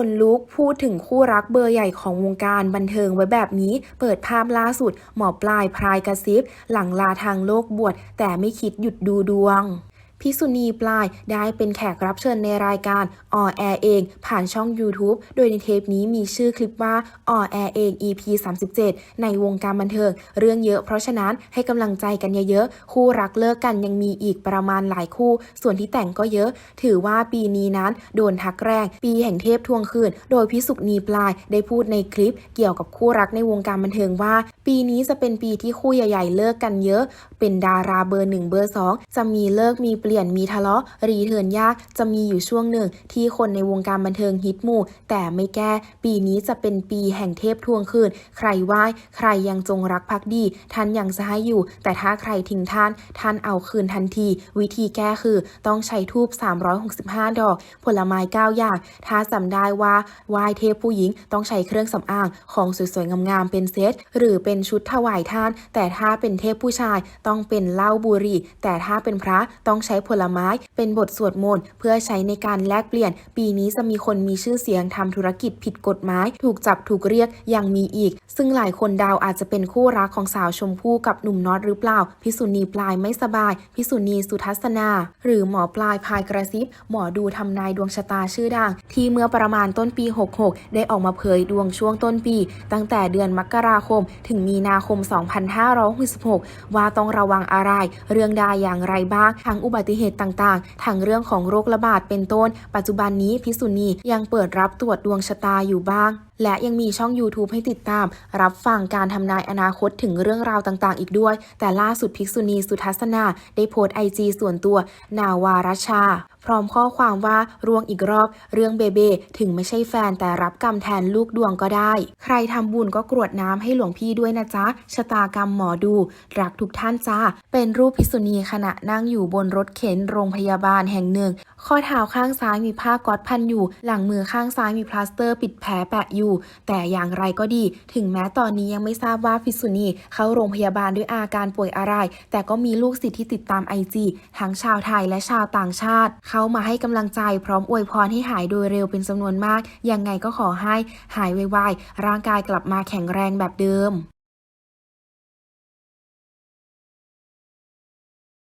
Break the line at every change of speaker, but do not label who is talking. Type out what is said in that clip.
คนลุกพูดถึงคู่รักเบอร์ใหญ่ของวงการบันเทิงไว้แบบนี้ เปิดภาพล่าสุด หมอปลายพรายกระซิบ หลังลาทางโลกบวชแต่ไม่คิดหยุดดูดวง พิษุณีปลายได้เป็นแขกรับเชิญในรายการออแอร์เอง ผ่านช่อง YouTube โดยในเทปนี้มีชื่อคลิปว่าออแอร์เอง EP 37 ในวงการบันเทิง เรื่องเยอะเพราะฉะนั้นให้กำลังใจกันเยอะๆ คู่รักเลิกกันยังมีอีกประมาณหลายคู่ ส่วนที่แต่งก็เยอะ ถือว่าปีนี้นั้นโดนทักแรงปีแห่งเทพทวงคืน โดยพิสุณีปลายได้พูดในคลิป เกี่ยวกับคู่รักในวงการบันเทิงว่า ปีนี้จะเป็นปีที่คู่ใหญ่ ๆ เลิกกันเยอะ เป็นดาราเบอร์หนึ่งเบอร์สองจะมีเลิกมีเปลี่ยนมีทะเลาะรีเทิร์นยากจะมีอยู่ช่วงหนึ่ง ที่คนในวงการบันเทิงฮิตหมู่แต่ไม่แก้ ปีนี้จะเป็นปีแห่งเทพทวงคืน ใครไหว้ใครยังจงรักภักดี ท่านยังจะให้อยู่ แต่ถ้าใครทิ้งท่าน ท่านเอาคืนทันที วิธีแก้คือต้องใช้ทูบ365 ดอก ผลไม้9อย่าง ถ้าจำได้ว่าไหว้เทพผู้หญิงต้องใช้เครื่องสำอางของสวยๆงามๆเป็นเซต หรือเป็นชุดถวายท่าน แต่ถ้าเป็นเทพผู้ชายต้องเป็นเหล้าบุหรี่ แต่ถ้าเป็นพระต้องใช้ผลไม้ เป็นบทสวดมนต์เพื่อใช้ในการแลกเปลี่ยน ปีนี้จะมีคนมีชื่อเสียงทำธุรกิจผิดกฎหมาย ถูกจับถูกเรียกยังมีอีก ซึ่งหลายคนเดาวอาจจะเป็นคู่รักของสาวชมพู่กับหนุ่มน็อตหรือเปล่า พิสุณีปลายไม่สบาย พิสุณีสุทัศนา หรือหมอปลายพายกระซิบ หมอดูทำนายดวงชะตาชื่อดัง ที่เมื่อประมาณต้นปี 66 ได้ออกมาเผยดวงช่วงต้นปี ตั้งแต่เดือนมกราคม ถึงมีนาคม 2566 ว่าต้องระวังอะไร เรื่องใดอย่างไรบ้างทั้งอุบัติเหตุต่างๆ ทั้งเรื่องของโรคระบาดเป็นต้น ปัจจุบันนี้พิสุณียังเปิดรับตรวจดวงชะตาอยู่บ้างและยังมีช่อง YouTube ให้ติดตาม รับฟังการทำนายอนาคตถึงเรื่องราวต่างๆ อีกด้วย แต่ล่าสุดภิกษุณีสุทัศนา ได้โพสต์ไอจีส่วนตัวนาวารชา พร้อมข้อความว่าร่วงอีกรอบ เรื่องเบเบถึงไม่ใช่แฟนแต่รับกรรมแทนลูกดวงก็ได้ ใครทำบุญก็กรวดน้ำให้หลวงพี่ด้วยนะจ๊ะชะตากรรมหมอดู รักทุกท่านจ้าเป็นรูปพิกษุณีขณะนั่งอยู่บนรถเข็นโรงพยาบาลแห่งหนึ่ง ข้อเท้าข้างซ้ายมีผ้าก๊อตพันอยู่ หลังมือข้างซ้ายมีพลาสเตอร์ ปิดแผลแปะอยู่แต่อย่างไรก็ดี ถึงแม้ตอนนี้ยังไม่ทราบว่าพิสุนีเข้าโรงพยาบาลด้วยอาการป่วยอะไร แต่ก็มีลูกศิษย์ที่ติดตามไอจีทั้งชาวไทยและชาวต่างชาติ เข้ามาให้กำลังใจพร้อมอวยพรให้หายโดยเร็วเป็นจำนวนมาก ยังไงก็ขอให้หายไวๆร่างกายกลับมาแข็งแรงแบบเดิม